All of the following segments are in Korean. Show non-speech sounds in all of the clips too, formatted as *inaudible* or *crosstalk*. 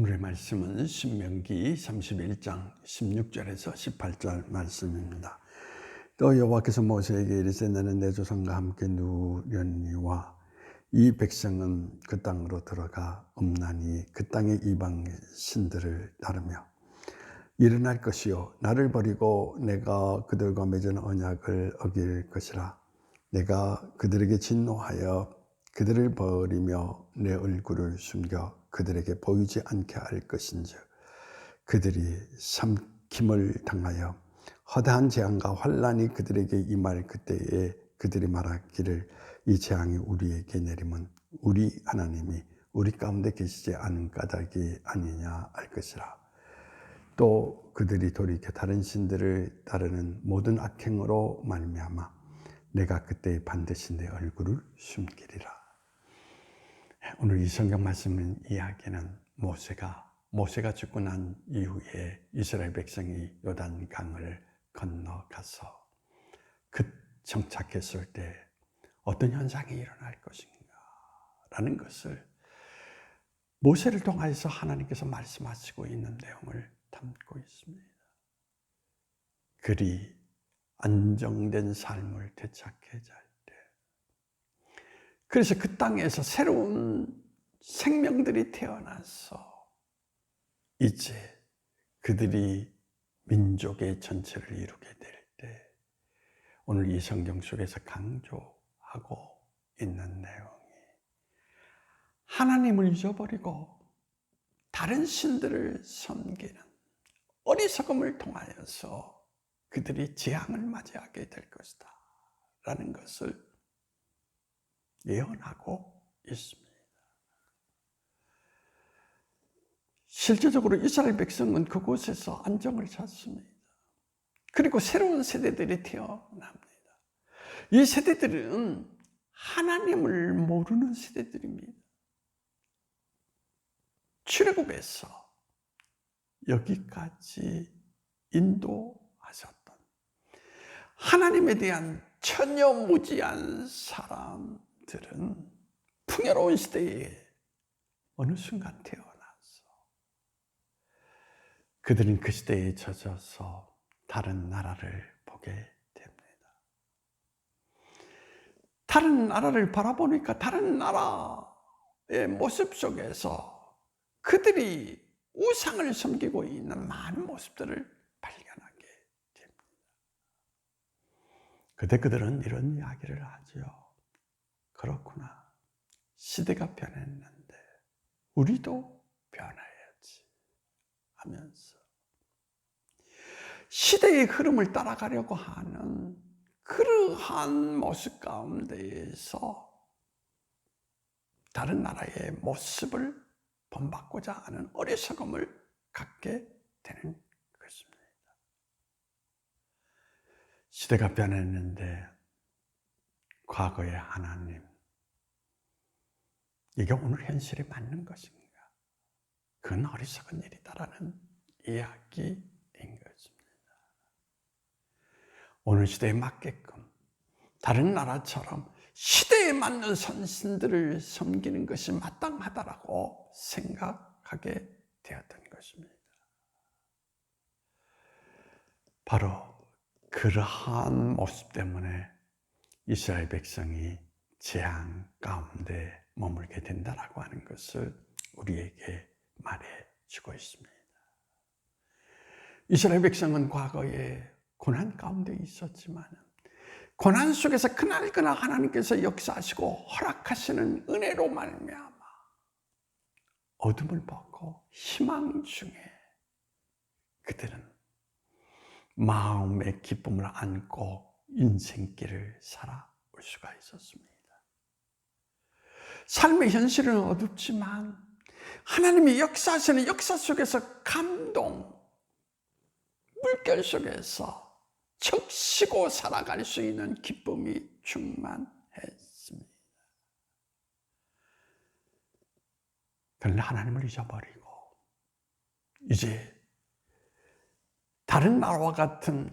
오늘의 말씀은 신명기 31장 16절에서 18절 말씀입니다. 또 여호와께서 모세에게 이르시되 너는 내 조상과 함께 누려니와 이 백성은 그 땅으로 들어가 없나니 그 땅의 이방 신들을 따르며 일어날 것이요 나를 버리고 내가 그들과 맺은 언약을 어길 것이라 내가 그들에게 진노하여 그들을 버리며 내 얼굴을 숨겨 그들에게 보이지 않게 할 것인즉 그들이 삼킴을 당하여 허다한 재앙과 환란이 그들에게 임할 그때에 그들이 말하기를 이 재앙이 우리에게 내리면 우리 하나님이 우리 가운데 계시지 않은 까닭이 아니냐 할 것이라. 또 그들이 돌이켜 다른 신들을 따르는 모든 악행으로 말미암아 내가 그때 반드시 내 얼굴을 숨기리라 오늘 이 성경 말씀 이야기는 모세가 모세가 죽고 난 이후에 이스라엘 백성이 요단 강을 건너가서 그 정착했을 때 어떤 현상이 일어날 것인가 라는 것을 모세를 통해서 하나님께서 말씀하시고 있는 내용을 담고 있습니다. 그리 안정된 삶을 되찾게 잘 때. 그래서 그 땅에서 새로운 생명들이 태어나서 이제 그들이 민족의 전체를 이루게 될 때, 오늘 이 성경 속에서 강조하고 있는 내용이 하나님을 잊어버리고 다른 신들을 섬기는 어리석음을 통하여서 그들이 재앙을 맞이하게 될 것이다. 라는 것을 예언하고 있습니다. 실제적으로 이스라엘 백성은 그곳에서 안정을 찾습니다. 그리고 새로운 세대들이 태어납니다. 이 세대들은 하나님을 모르는 세대들입니다. 출애굽에서 여기까지 인도하셨던 하나님에 대한 천여무지한 사람 들은 풍요로운 시대에 어느 순간 태어났어. 그들은 그 시대에 젖어서 다른 나라를 보게 됩니다. 다른 나라를 바라보니까 다른 나라의 모습 속에서 그들이 우상을 섬기고 있는 많은 모습들을 발견하게 됩니다. 그때 그들은 이런 이야기를 하죠. 그렇구나. 시대가 변했는데 우리도 변해야지 하면서 시대의 흐름을 따라가려고 하는 그러한 모습 가운데에서 다른 나라의 모습을 본받고자 하는 어리석음을 갖게 되는 것입니다. 시대가 변했는데 과거의 하나님 이게 오늘 현실에 맞는 것인가? 그건 어리석은 일이다라는 이야기인 것입니다. 오늘 시대에 맞게끔 다른 나라처럼 시대에 맞는 선신들을 섬기는 것이 마땅하다라고 생각하게 되었던 것입니다. 바로 그러한 모습 때문에 이스라엘 백성이 재앙 가운데 머물게 된다라고 하는 것을 우리에게 말해 주고 있습니다. 이스라엘 백성은 과거에 고난 가운데 있었지만 고난 속에서 그날그날 하나님께서 역사하시고 허락하시는 은혜로 말미암아 어둠을 벗고 희망 중에 그들은 마음의 기쁨을 안고 인생길을 살아올 수가 있었습니다. 삶의 현실은 어둡지만 하나님이 역사하시는 역사 속에서 감동, 물결 속에서 적시고 살아갈 수 있는 기쁨이 충만했습니다. 그러나 하나님을 잊어버리고 이제 다른 나라와 같은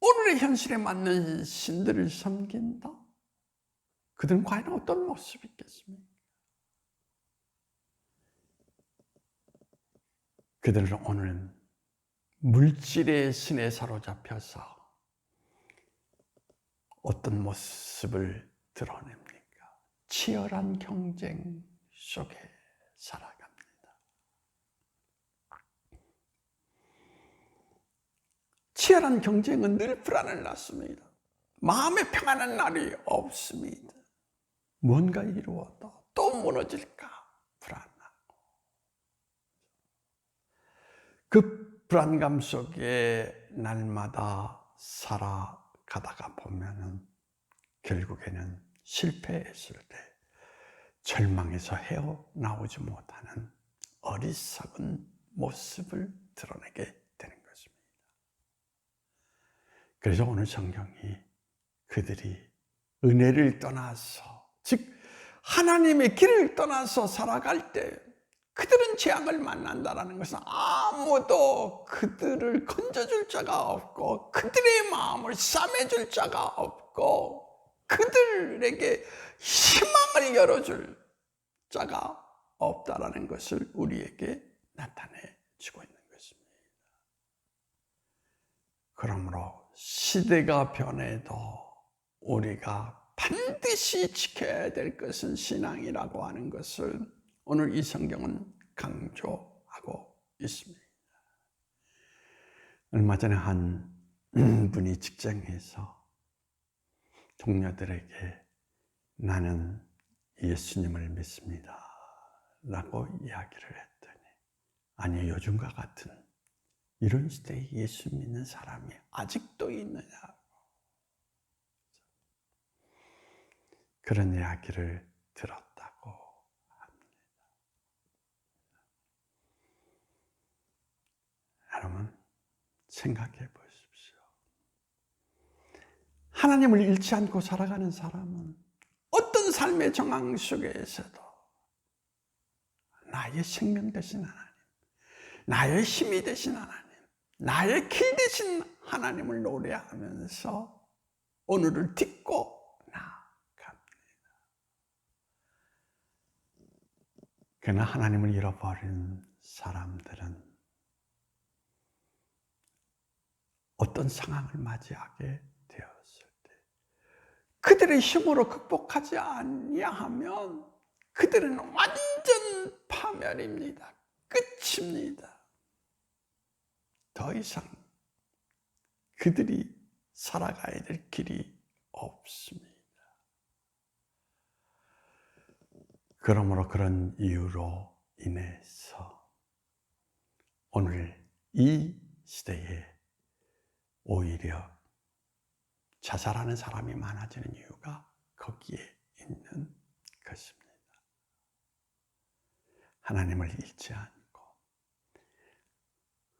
오늘의 현실에 맞는 신들을 섬긴다? 그들은 과연 어떤 모습이 있겠습니까? 그들은 오늘 물질의 신에 사로잡혀서 어떤 모습을 드러냅니까? 치열한 경쟁 속에 살아갑니다. 치열한 경쟁은 늘 불안을 낳습니다. 마음에 평안한 날이 없습니다. 뭔가 이루어도 또 무너질까? 불안하고. 그 불안감 속에 날마다 살아가다가 보면은 결국에는 실패했을 때 절망에서 헤어나오지 못하는 어리석은 모습을 드러내게 되는 것입니다. 그래서 오늘 성경이 그들이 은혜를 떠나서 즉 하나님의 길을 떠나서 살아갈 때 그들은 재앙을 만난다라는 것은 아무도 그들을 건져줄 자가 없고 그들의 마음을 싸매줄 자가 없고 그들에게 희망을 열어줄 자가 없다라는 것을 우리에게 나타내 주고 있는 것입니다. 그러므로 시대가 변해도 우리가 반드시 지켜야 될 것은 신앙이라고 하는 것을 오늘 이 성경은 강조하고 있습니다. 얼마 전에 한 *clears throat* 분이 직장에서 동료들에게 나는 예수님을 믿습니다. 라고 이야기를 했더니, 아니, 요즘과 같은 이런 시대에 예수 믿는 사람이 아직도 있느냐. 그런 이야기를 들었다고 합니다. 여러분, 생각해 보십시오. 하나님을 잃지 않고 살아가는 사람은 어떤 삶의 정황 속에서도 나의 생명 되신 하나님, 나의 힘이 되신 하나님, 나의 길 되신 하나님을 노래하면서 오늘을 딛고 그러나 하나님을 잃어버린 사람들은 어떤 상황을 맞이하게 되었을 때 그들의 힘으로 극복하지 아니하면 그들은 완전 파멸입니다. 끝입니다. 더 이상 그들이 살아가야 될 길이 없습니다. 그러므로 그런 이유로 인해서 오늘 이 시대에 오히려 자살하는 사람이 많아지는 이유가 거기에 있는 것입니다. 하나님을 잊지 않고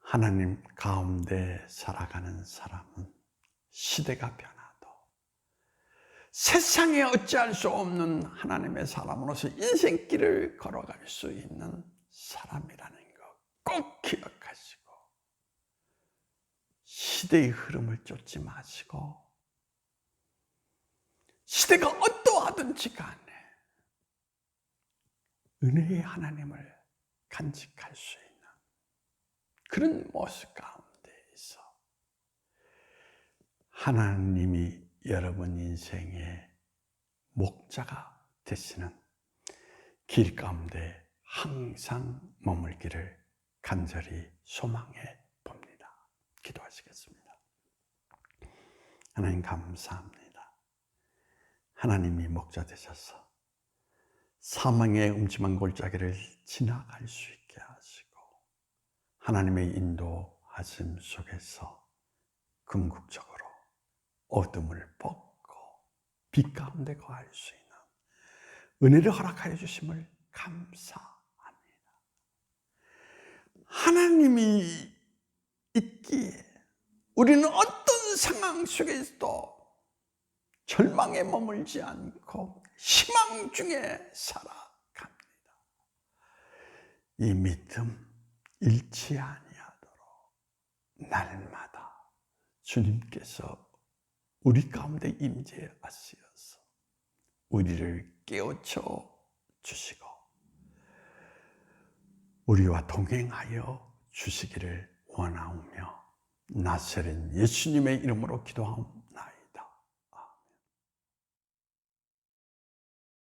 하나님 가운데 살아가는 사람은 시대가 변 세상에 어찌할 수 없는 하나님의 사람으로서 인생길을 걸어갈 수 있는 사람이라는 것꼭 기억하시고 시대의 흐름을 쫓지 마시고 시대가 어떠하든지 간에 은혜의 하나님을 간직할 수 있는 그런 모습 가운데에서 하나님이 여러분 인생의 목자가 되시는 길 가운데 항상 머물기를 간절히 소망해 봅니다. 기도하시겠습니다. 하나님 감사합니다. 하나님이 목자 되셔서 사망의 음침한 골짜기를 지나갈 수 있게 하시고 하나님의 인도하심 속에서 궁극적으로 어둠을 벗고 빛 가운데 거할 수 있는 은혜를 허락하여 주심을 감사합니다. 하나님이 있기에 우리는 어떤 상황 속에서도 절망에 머물지 않고 희망 중에 살아갑니다. 이 믿음 잃지 아니하도록 날마다 주님께서 우리 가운데 임재하시어서 우리를 깨우쳐 주시고 우리와 동행하여 주시기를 원하오며 나세린 예수님의 이름으로 기도하옵나이다.